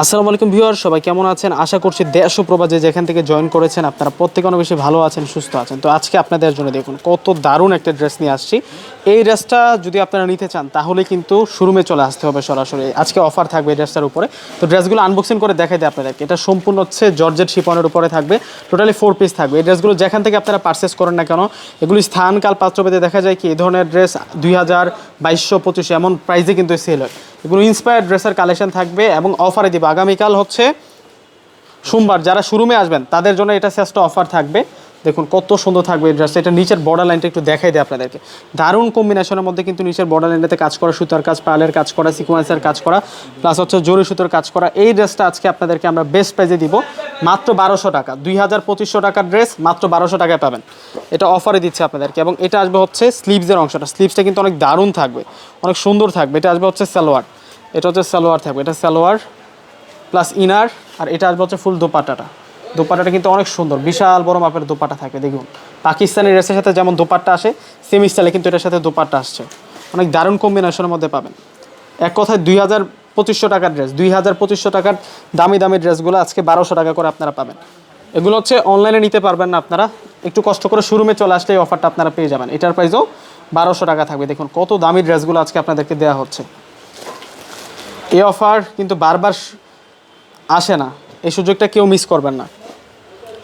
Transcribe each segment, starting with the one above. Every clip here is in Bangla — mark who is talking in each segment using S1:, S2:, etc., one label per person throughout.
S1: আসসালামু আলাইকুম ভিউয়ার সবাই কেমন আছেন? আশা করছি দেশ ও প্রবাদে যেখান থেকে জয়েন করেছেন, আপনারা প্রত্যেকে অনেক বেশি ভালো আছেন, সুস্থ আছেন। তো আজকে আপনাদের জন্য দেখুন, কত দারুণ একটা ড্রেস নিয়ে আসছি। এই ড্রেসটা যদি আপনারা নিতে চান, তাহলে কিন্তু শোরুমে চলে আসতে হবে সরাসরি। আজকে অফার থাকবে এই ড্রেসটার উপরে। তো ড্রেসগুলো আনবক্সিং করে দেখাই দেয় আপনাদেরকে। এটা সম্পূর্ণ হচ্ছে জর্জেট শিপনের উপরে থাকবে টোটালি ফোর পিস থাকবে। এই ড্রেসগুলো যেখান থেকে আপনারা পারচেস করেন না কেন, এগুলি স্থান কাল পাত্রভেদে দেখা যায় কি, এই ধরনের ড্রেস দুই হাজার বাইশশো পঁচিশশো এমন প্রাইসে কিন্তু সেল হয়। এগুলো ইন্সপায়ার ড্রেসের কালেকশন থাকবে এবং অফারে দিব। আগামীকাল হচ্ছে সোমবার, যারা শোরুমে আসবেন, তাদের জন্য এটা শ্রেষ্ঠ অফার থাকবে। দেখুন, কত সুন্দর থাকবে এই ড্রেসটা এটা নিচের বর্ডার লাইনটা একটু দেখাই দেয় আপনাদেরকে। দারুণ কম্বিনেশনের মধ্যে কিন্তু নিচের বর্ডার লাইনটাতে কাজ করা, সুতার কাজ, পালের কাজ করা সিকোয়েন্সের কাজ করা প্লাস হচ্ছে জরি সুতোর কাজ করা। এই ড্রেসটা আজকে আপনাদেরকে আমরা বেস্ট প্রাইজে দিব মাত্র বারোশো টাকা। দুই হাজার পঁচিশশো টাকার ড্রেস মাত্র বারোশো টাকায় পাবেন। এটা অফারে দিচ্ছে আপনাদেরকে এবং এটা আসবে হচ্ছে স্লিভসের অংশটা। স্লিভসটা কিন্তু অনেক দারুণ থাকবে, অনেক সুন্দর থাকবে। এটা আসবে হচ্ছে সালোয়ার। এটা হচ্ছে সালোয়ার থাকবে। এটা সালোয়ার প্লাস ইনার আর এটা আসবে হচ্ছে ফুল দোপাট্টাটা। দোপাট্টাটা কিন্তু অনেক সুন্দর, বিশাল বড় মাপের দোপাট্টা থাকবে দেখুন। পাকিস্তানি ড্রেসের সাথে যেমন দোপাট্টা আসে সেম স্টাইলে কিন্তু এটার সাথে দোপাট্টা আসছে। অনেক দারুণ কম্বিনেশনের মধ্যে পাবেন। এক কথায় দুই হাজার পঁচিশশো টাকার ড্রেস দুই হাজার পঁচিশশো টাকার দামি দামি ড্রেসগুলো আজকে বারোশো টাকা করে আপনারা পাবেন। এগুলো হচ্ছে অনলাইনে নিতে পারবেন না আপনারা। একটু কষ্ট করে শোরুমে চলে আসলে এই অফারটা আপনারা পেয়ে যাবেন। এটার প্রাইসও বারোশো টাকা থাকবে। দেখুন কত দামি ড্রেসগুলো আজকে আপনাদেরকে দেওয়া হচ্ছে। এই অফার কিন্তু বারবার আসে না। এই সুযোগটা কেউ মিস করবেন না।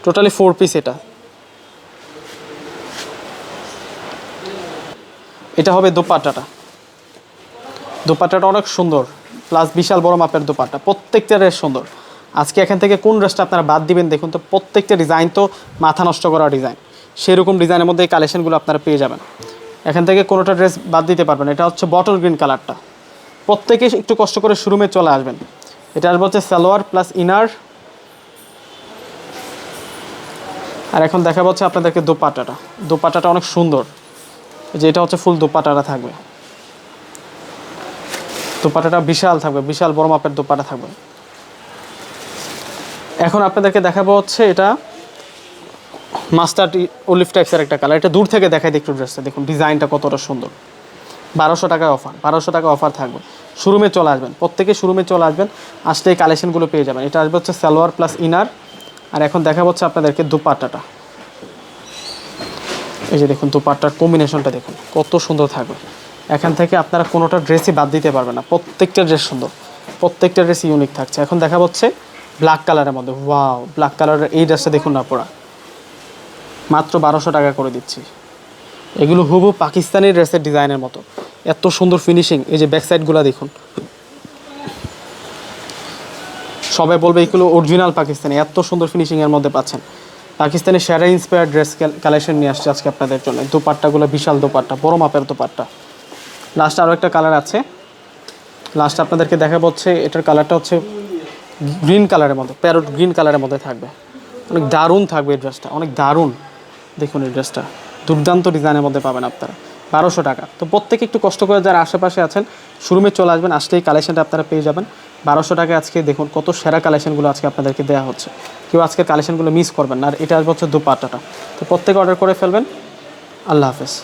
S1: টোটালি ফোর পিস এটা। এটা হবে দোপাট্টাটা। দোপাট্টাটা অনেক সুন্দর। প্লাস বিশাল বড় মাপের দোপাট্টা। প্রত্যেকটা ড্রেস সুন্দর। আজকে এখান থেকে কোন ড্রেসটা আপনারা বাদ দিবেন দেখুন তো, প্রত্যেকটা ডিজাইন তো মাথা নষ্ট করা ডিজাইন সেরকম ডিজাইনের মধ্যে এই কালেকশনগুলো আপনারা পেয়ে যাবেন। এখান থেকে কোনোটা ড্রেস বাদ দিতে পারবেন এটা হচ্ছে বটল গ্রিন কালারটা প্রত্যেকে একটু কষ্ট করে শোরুমে চলে আসবেন। এটা আসবে হচ্ছে সালোয়ার প্লাস ইনার আর এখন দেখা হচ্ছে আপনাদেরকে দোপাট্টাটা। দোপাট্টাটা অনেক সুন্দর। যে এটা হচ্ছে ফুল দোপাট্টাটা থাকবে। দোপাট্টাটা বিশাল থাকবে, বিশাল বড় মাপের দোপাট্টা থাকবে। এখন আপনাদেরকে দেখাবো হচ্ছে এটা মাস্টার অলিভ টাইপসের একটা কালার এটা দূর থেকে দেখাই একটু ড্রেসটা দেখুন ডিজাইনটা কতটা সুন্দর। বারোশো টাকায় অফার, বারোশো টাকা অফার থাকবে। শোরুমে চলে আসবেন, প্রত্যেকে শোরুমে চলে আসবেন আসলে এই কালেকশনগুলো পেয়ে যাবেন। এটা আসবে হচ্ছে সালোয়ার প্লাস ইনার আর এখন দেখা হচ্ছে আপনাদেরকে দুপাট্টাটা। এই যে দেখুন, দুপাট্টার কম্বিনেশনটা দেখুন, কত সুন্দর থাকবে। এখান থেকে আপনারা কোনোটা ড্রেসই বাদ দিতে পারবেন না, প্রত্যেকটা ড্রেস সুন্দর, প্রত্যেকটা ড্রেস ইউনিক থাকছে। এখন দেখা হচ্ছে ব্ল্যাক কালারের মধ্যে। ওয়াও ব্ল্যাক কালারের এই ড্রেসটা দেখুন না পড়া মাত্র বারোশো টাকা করে দিচ্ছি। এগুলো হুবু পাকিস্তানি ড্রেসের ডিজাইনের মতো। এত সুন্দর ফিনিশিং এই যে ব্যাক সাইডগুলো দেখুন। সবাই বলবে এগুলো অরিজিনাল পাকিস্তানি, এত সুন্দর ফিনিশিংয়ের মধ্যে পাচ্ছেন। পাকিস্তানি সেরা ইন্সপায়ার ড্রেস কালেকশন নিয়ে আসছে আজকে আপনাদের জন্য। দোপাট্টাগুলো বিশাল দোপাট্টা, বড় মাপের দোপাট্টা। লাস্ট আরও একটা কালার আছে। লাস্ট আপনাদেরকে দেখা হচ্ছে, এটার কালারটা হচ্ছে গ্রিন কালারের মধ্যে প্যারোট গ্রিন কালারের মধ্যে থাকবে। অনেক দারুণ থাকবে এই ড্রেসটা অনেক দারুণ। দেখুন এই ড্রেসটা দুর্দান্ত ডিজাইনের মধ্যে পাবেন আপনারা। বারোশো টাকা। তো প্রত্যেকে একটু কষ্ট করে যারা আশেপাশে আছেন, শোরুমে চলে আসবেন, আসলেই কালেকশনটা আপনারা পেয়ে যাবেন। বারোশো টাকা আজকে দেখুন কত সেরা কালেকশনগুলো আজকে আপনাদেরকে দেওয়া হচ্ছে। কেউ আজকে কালেকশনগুলো মিস করবেন আর এটা আসবে হচ্ছে দুপাটাটা তো প্রত্যেকে অর্ডার করে ফেলবেন। আল্লাহ হাফেজ।